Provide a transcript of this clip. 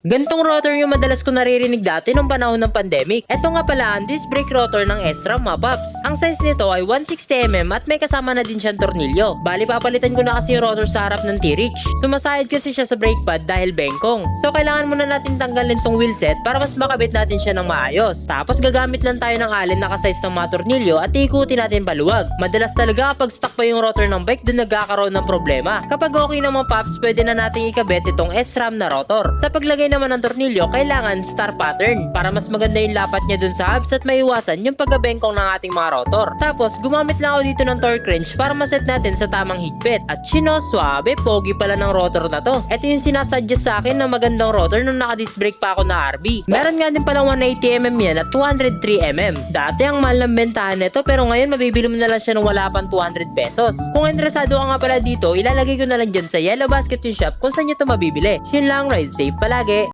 Gantong rotor yung madalas ko naririnig dati nung panahon ng pandemic. Ito nga pala ang disc brake rotor ng Estra mga paps. Ang size nito ay 160mm at may kasama na din siyang tornilyo. Bali papalitan ko na kasi yung rotor sa harap ng T-Reach. Sumasayad kasi siya sa brake pad dahil bengkong. So kailangan muna natin tanggalin tong wheelset para mas makabit natin siya ng maayos. Tapos gagamit lang tayo ng allen na kasize ng mga tornilyo at ikutin natin paluwag. Madalas talaga kapag stuck pa yung rotor ng bike dun nagkakaroon ng problema. Kapag okay na mga paps, pwede na natin ikabit itong SRAM na rotor. Sa paglagay naman ng tornilyo, kailangan star pattern para mas maganda yung lapat niya dun sa hubs at maiwasan yung paggabengkong ng ating mga rotor. Tapos, gumamit lang ako dito ng torque wrench para maset natin sa tamang higpit. At sino, swabe, pogi pala ng rotor na to. Ito yung sinasuggest sa akin na magandang rotor nung naka-disc brake pa ako na RB. Meron nga din palang 180mm yan at 203mm. Dati ang mahal ng bentahan nito pero ngayon mabibili mo na lang siya ng wala pang 200 pesos. Kung interesado ka nga pala dito, ilalagay ko na lang dyan sa yellow basket yung shop kung saan nyo to mabibili. Yun lang, ride safe palagi.